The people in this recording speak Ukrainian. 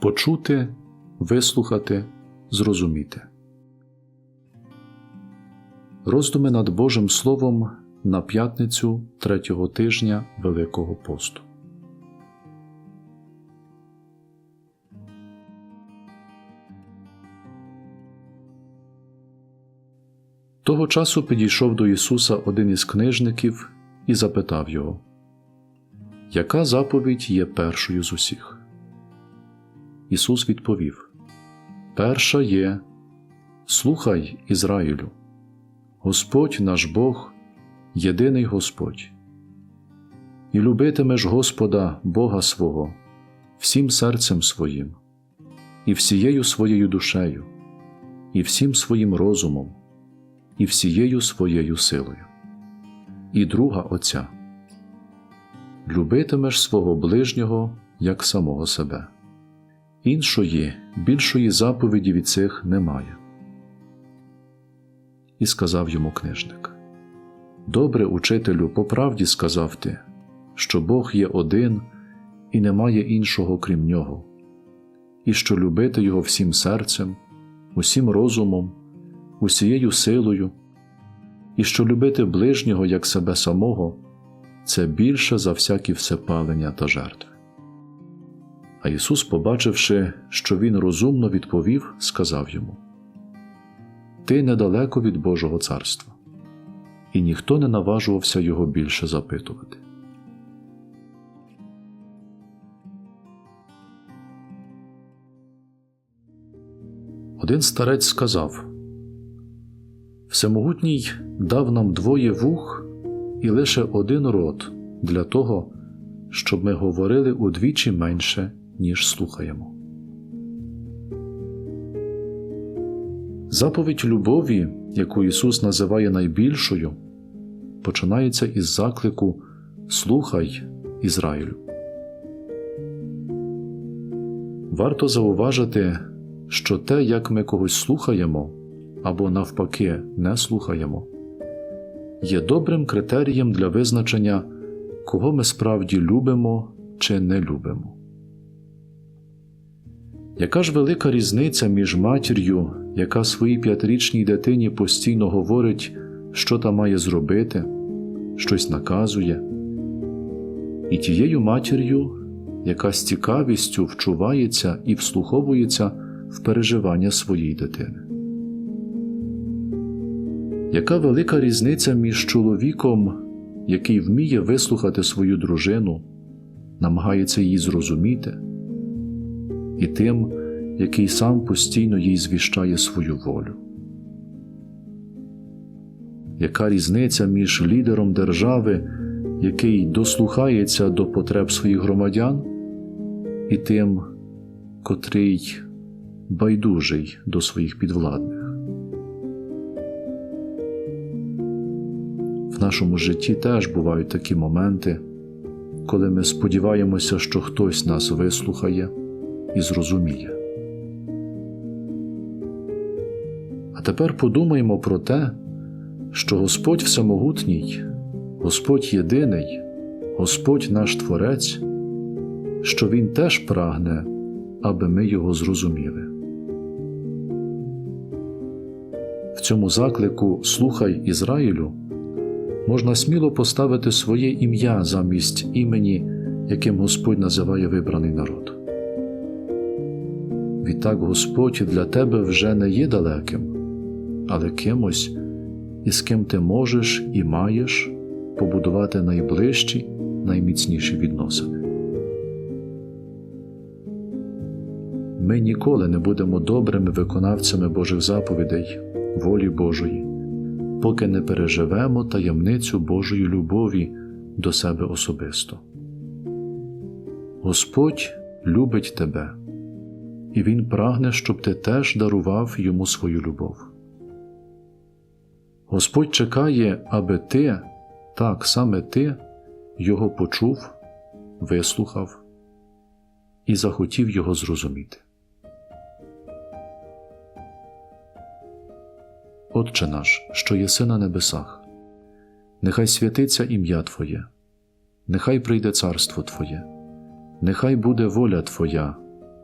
почути, вислухати, зрозуміти. Роздуми над Божим Словом на п'ятницю третього тижня Великого посту. Того часу підійшов до Ісуса один із книжників і запитав його, Яка заповідь є першою з усіх? Ісус відповів: Перша є Слухай, Ізраїлю, Господь наш Бог, єдиний Господь, і любитимеш Господа Бога свого всім серцем своїм, і всією своєю душею, і всім своїм розумом, і всією своєю силою. І друга Отця любитимеш свого ближнього як самого себе. Іншої, більшої заповіді від цих немає. І сказав йому книжник Добре, учителю, по правді сказав ти, що Бог є один і немає іншого крім нього, і що любити Його всім серцем, усім розумом, усією силою, і що любити ближнього як себе самого це більше за всякі всепалення та жертви. А Ісус, побачивши, що Він розумно відповів, сказав йому Ти недалеко від Божого царства, і ніхто не наважувався його більше запитувати. Один старець сказав Всемогутній дав нам двоє вух і лише один рот для того, щоб ми говорили удвічі менше, ніж слухаємо. Заповідь любові, яку Ісус називає найбільшою, починається із заклику Слухай Ізраїлю. Варто зауважити, що те, як ми когось слухаємо або навпаки не слухаємо, є добрим критерієм для визначення, кого ми справді любимо чи не любимо. Яка ж велика різниця між матір'ю, яка своїй п'ятирічній дитині постійно говорить, що та має зробити, щось наказує, і тією матір'ю, яка з цікавістю вчувається і вслуховується в переживання своєї дитини? Яка велика різниця між чоловіком, який вміє вислухати свою дружину, намагається її зрозуміти, і тим, який сам постійно їй звіщає свою волю? Яка різниця між лідером держави, який дослухається до потреб своїх громадян, і тим, котрий байдужий до своїх підвладних? В нашому житті теж бувають такі моменти, коли ми сподіваємося, що хтось нас вислухає і зрозуміє. А тепер подумаємо про те, що Господь Всемогутній, Господь єдиний, Господь наш Творець, що Він теж прагне, аби ми Його зрозуміли. В цьому заклику Слухай Ізраїлю можна сміло поставити своє ім'я замість імені, яким Господь називає вибраний народ. Відтак Господь для тебе вже не є далеким, але кимось, із ким ти можеш і маєш побудувати найближчі, найміцніші відносини. Ми ніколи не будемо добрими виконавцями Божих заповідей, волі Божої поки не переживемо таємницю Божої любові до себе особисто. Господь любить тебе, і Він прагне, щоб ти теж дарував йому свою любов. Господь чекає, аби ти, так саме ти, Його почув, вислухав і захотів його зрозуміти. Отче наш, що єси на небесах, нехай святиться ім'я Твоє, нехай прийде царство Твоє, нехай буде воля Твоя,